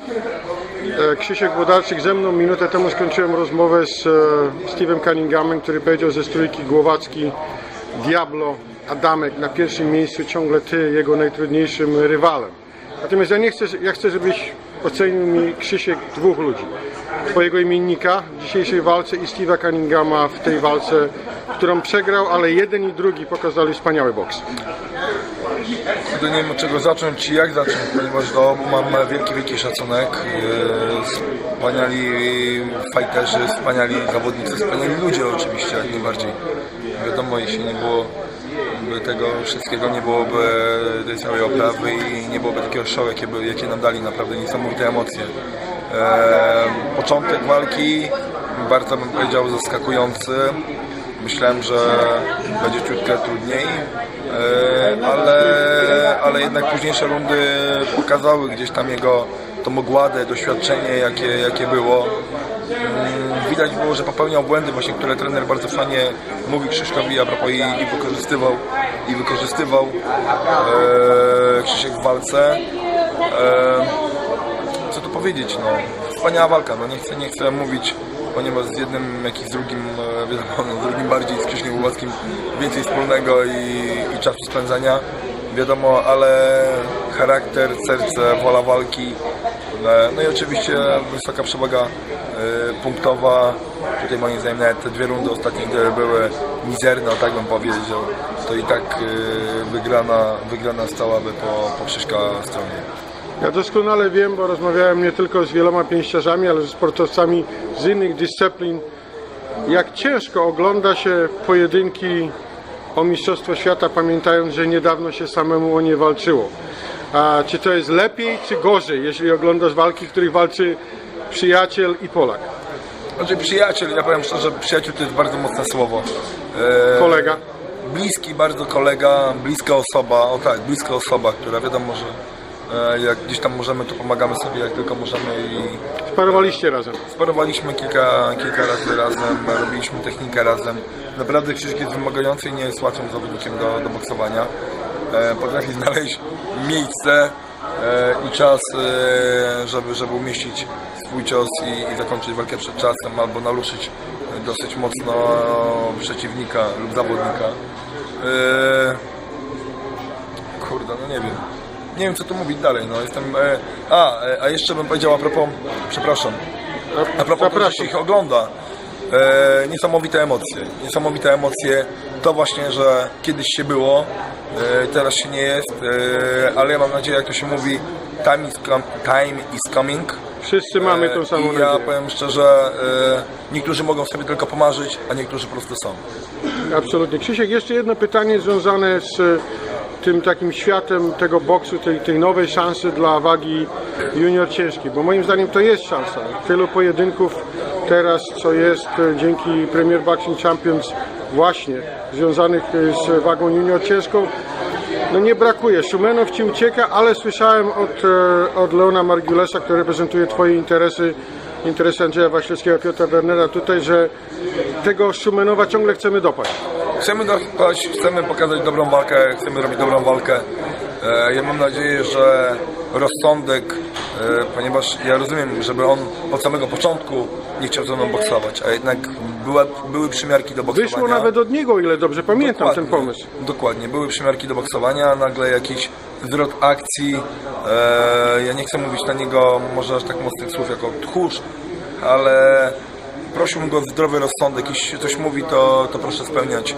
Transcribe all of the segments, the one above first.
E, Krzysiek Włodarczyk ze mną. Minutę temu skończyłem rozmowę z e, Steve'em Cunninghamem, który powiedział ze strójki Głowacki, Diablo, Adamek na pierwszym miejscu, ciągle ty, jego najtrudniejszym rywalem. Natomiast ja nie chcę, ja chcę, żebyś ocenił mi Krzysiek dwóch ludzi. Twojego imiennika w dzisiejszej walce i Steve'a Cunninghama w tej walce, którą przegrał, ale jeden i drugi pokazali wspaniały boks. Kurde, nie wiem od czego zacząć i jak zacząć, ponieważ do obu mam wielki, wielki szacunek. Yy, Wspaniali fajterzy, wspaniali zawodnicy, wspaniali ludzie oczywiście, jak najbardziej. Wiadomo, jeśli nie było by tego wszystkiego, nie byłoby tej całej oprawy i nie byłoby takiego show, jakie, by- jakie nam dali, naprawdę niesamowite emocje. Eee, początek walki bardzo bym powiedział zaskakujący. Myślałem, że będzie ciutkę trudniej, e, ale, ale jednak późniejsze rundy pokazały gdzieś tam jego tą ogładę, doświadczenie, jakie, jakie było. Mm, Widać było, że popełniał błędy, właśnie które trener bardzo fajnie mówi Krzysztofowi a propos i, i wykorzystywał i wykorzystywał e, Krzysiek w walce. E, co tu powiedzieć, no, wspaniała walka, no nie chcę, nie chcę mówić, ponieważ z jednym, jak i z drugim, e, wiadomo, no, z drugim bardziej, z Krzyśkiem Głowackim więcej wspólnego i, i czasu spędzania, wiadomo, ale charakter, serce, wola walki, e, no i oczywiście wysoka przewaga e, punktowa, tutaj moim zdaniem nawet te dwie rundy ostatnie, które były mizerne, tak bym powiedział, to i tak wygrana, wygrana stałaby po, po Krzyśka stronie. Ja doskonale wiem, bo rozmawiałem nie tylko z wieloma pięściarzami, ale ze sportowcami z innych dyscyplin, jak ciężko ogląda się pojedynki o Mistrzostwo Świata, pamiętając, że niedawno się samemu o nie walczyło. A czy to jest lepiej, czy gorzej, jeśli oglądasz walki, w których walczy przyjaciel i Polak? Znaczy przyjaciel, ja powiem szczerze, przyjaciel to jest bardzo mocne słowo. E, Kolega? Bliski bardzo kolega, bliska osoba, o tak, bliska osoba, która wiadomo, że jak gdzieś tam możemy, to pomagamy sobie jak tylko możemy i Sparowaliście razem. sparowaliśmy kilka, kilka razy razem, robiliśmy technikę razem. Naprawdę Krzysiek jest wymagający i nie jest łatwym zawodnikiem do, do boksowania. E, potrafi znaleźć miejsce e, i czas, e, żeby, żeby umieścić swój cios i, i zakończyć walkę przed czasem albo naluszyć dosyć mocno przeciwnika lub zawodnika. E, kurde, no nie wiem. Nie wiem co tu mówić dalej, no jestem... E, a, e, a jeszcze bym powiedział a propos, przepraszam, a propos że się ich ogląda, e, niesamowite emocje. Niesamowite emocje. To właśnie, że kiedyś się było, e, teraz się nie jest, e, ale ja mam nadzieję, jak to się mówi, time is, com- time is coming. Wszyscy mamy tą samą E, I ja nadzieję. powiem szczerze, e, niektórzy mogą sobie tylko pomarzyć, a niektórzy po prostu są. Absolutnie. Krzysiek, jeszcze jedno pytanie związane z e, tym takim światem tego boksu, tej, tej nowej szansy dla wagi junior ciężkiej, bo moim zdaniem to jest szansa. Tylu pojedynków teraz, co jest e, dzięki Premier Boxing Champions właśnie związanych e, z wagą junior ciężką, no nie brakuje. Szumenow ci ucieka, ale słyszałem od, e, od Leona Margiulesa, który reprezentuje Twoje interesy, interesy Andrzeja Waślewskiego, Piotra Wernera tutaj, że tego Szumenowa ciągle chcemy dopaść. Chcemy chcemy pokazać dobrą walkę, chcemy robić dobrą walkę. E, Ja mam nadzieję, że rozsądek, e, ponieważ ja rozumiem, żeby on od samego początku nie chciał ze mną boksować, a jednak była, były przymiarki do boksowania. Wyszło nawet od niego, ile dobrze pamiętam ten Dokładnie, pomysł. Dokładnie, były przymiarki do boksowania, nagle jakiś zwrot akcji. E, ja nie chcę mówić na niego może aż tak mocnych słów jako tchórz, ale prosiłbym go o zdrowy rozsądek. Jeśli coś mówi, to, to proszę spełniać,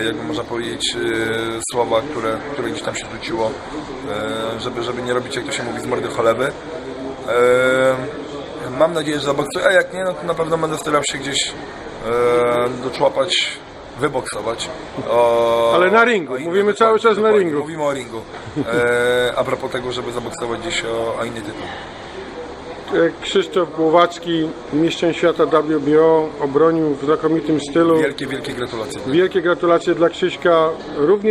e, jakby można powiedzieć, e, słowa, które, które gdzieś tam się rzuciło, e, żeby, żeby nie robić, jak to się mówi, z mordy cholewy. E, mam nadzieję, że zaboksuję, a jak nie, no to na pewno będę starał się gdzieś e, doczłapać, wyboksować. O, Ale na ringu. o inny, Mówimy dokładnie, cały czas na dokładnie. ringu. Mówimy o ringu. E, a propos tego, żeby zaboksować gdzieś o, o inny tytuł. E, Krzysztof Głowacki, mistrzem świata WBO, obronił w znakomitym stylu. Wielkie, wielkie gratulacje. Wielkie gratulacje dla Krzyśka. Również